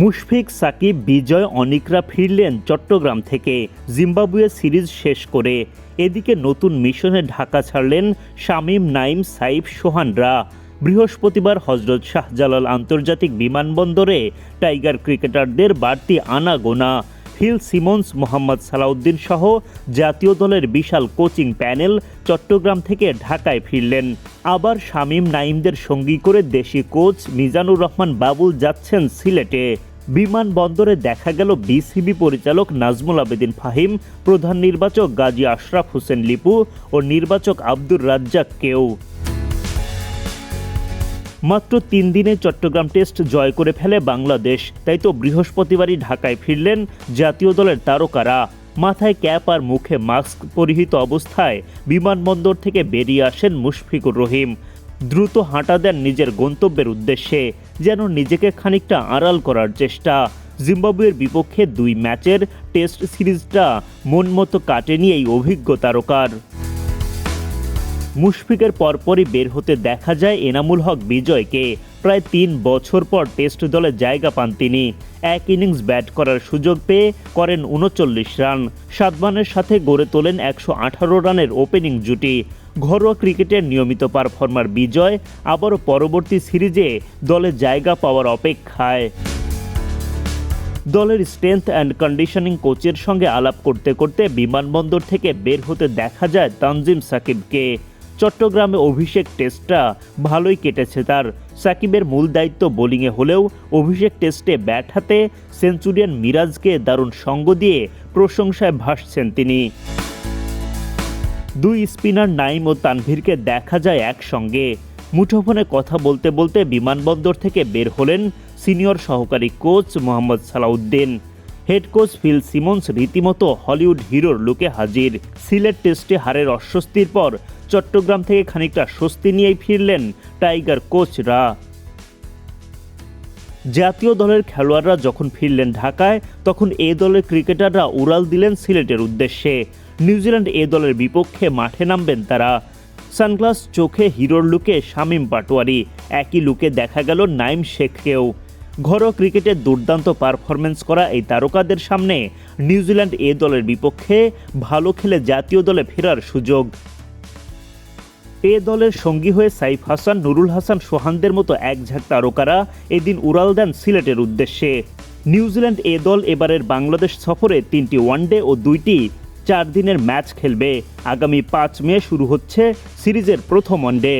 মুশফিক, সাকিব, বিজয়, অনিকরা ফিরলেন চট্টগ্রাম থেকে। Zimbabwe series শেষ করে এদিকে নতুন মিশনে ঢাকা ছাড়লেন শামীম নাইম সাইফ, সোহানরা। বৃহস্পতিবার হজরত শাহজালাল আন্তর্জাতিক বিমানবন্দরে টাইগার ক্রিকেটারদের বাড়তি আনাগোনা। ফিল সিমন্স, মোহাম্মদ সালাউদ্দিন সহ জাতীয় দলের বিশাল কোচিং প্যানেল চট্টগ্রাম থেকে ঢাকায় ফিরলেন। আবার শামীম নাইমদের সঙ্গী করে দেশি কোচ মিজানুর রহমান বাবুল যাচ্ছেন সিলেটে। বিমানবন্দরে দেখা গেল বিসিবি পরিচালক নাজমুল আবেদিন ফাহিম, প্রধান নির্বাচক গাজী আশরাফ হোসেন লিপু ও নির্বাচক আব্দুর রাজ্জাককেও মাত্র তিন দিনে চট্টগ্রাম টেস্ট জয় করে ফেলে বাংলাদেশ। তাই তো বৃহস্পতিবারই ঢাকায় ফিরলেন জাতীয় দলের তারকারা। মাথায় ক্যাপ আর মুখে মাস্ক পরিহিত অবস্থায় বিমানবন্দর থেকে বেরিয়ে আসেন মুশফিকুর রহিম। দ্রুত হাঁটা দেন নিজের গন্তব্যের উদ্দেশ্যে, যেন নিজেকে খানিকটা আড়াল করার চেষ্টা। জিম্বাবুয়ের বিপক্ষে দুই ম্যাচের টেস্ট সিরিজটা মন মতো কাটেনি এই অভিজ্ঞ তারকার। মুশফিকের পরপরই বের হতে দেখা যায় এনামুল হক বিজয়কে। প্রায় তিন বছর পর টেস্ট দলে জায়গা পান তিনি। এক ইনিংস ব্যাট করার সুযোগ পেয়ে করেন উনচল্লিশ রান। সাদমানের সাথে গড়ে তোলেন একশো আঠারো রানের ওপেনিং জুটি। ঘরোয়া ক্রিকেটের নিয়মিত পারফর্মার বিজয় আবারও পরবর্তী সিরিজে দলে জায়গা পাওয়ার অপেক্ষায়। দলের স্ট্রেংথ অ্যান্ড কন্ডিশনিং কোচের সঙ্গে আলাপ করতে করতে বিমানবন্দর থেকে বের হতে দেখা যায় তানজিম সাকিবকে। চট্টগ্রামে অভিষেক টেস্টটা ভালোই কেটেছে তার। সাকিবের মূল দায়িত্ব বোলিংয়ে হলেও অভিষেক টেস্টে ব্যাট হাতে সেঞ্চুরিয়ান মিরাজকে দারুণ সঙ্গ দিয়ে প্রশংসায় ভাসছেন তিনি। দুই স্পিনার নাইম ও তানভীরকে দেখা যায় একসঙ্গে। মুঠোফোনে কথা বলতে বলতে বিমানবন্দর থেকে বের হলেন সিনিয়র সহকারী coach Mohammad Salauddin. Head coach Phil Simmons রীতিমতো হলিউড হিরোর লুকে হাজির। সিলেট টেস্টে হারের অস্বস্তির পর চট্টগ্রাম থেকে খানিকটা স্বস্তি নিয়েই ফিরলেন টাইগার কোচরা। জাতীয় দলের খেলোয়াড়রা যখন ফিরলেন ঢাকায়, তখন এ দলের ক্রিকেটাররা উড়াল দিলেন সিলেটের উদ্দেশ্যে। নিউজিল্যান্ড এ দলের বিপক্ষে মাঠে নামবেন তারা। সানগ্লাস চোখে হিরোর লুকে শামীম পাটোয়ারি। একই লুকে দেখা গেল নাইম শেখকেও। ঘরোয়া ক্রিকেটে দুর্দান্ত পারফরমেন্স করা এই তারকাদের সামনে নিউজিল্যান্ড এ দলের বিপক্ষে ভালো খেলে জাতীয় দলে ফেরার সুযোগ। এ দলের সঙ্গী হয়ে সাইফ হাসান, নুরুল হাসান, সোহানদের মতো একঝাঁক তারকারা এদিন উড়াল দেন সিলেটের উদ্দেশ্যে। নিউজিল্যান্ড এ দল এবারের বাংলাদেশ সফরে তিনটি ওয়ানডে ও দুইটি চার দিনের ম্যাচ খেলবে। আগামী পাঁচ মে শুরু হচ্ছে সিরিজের প্রথম ওয়ানডে।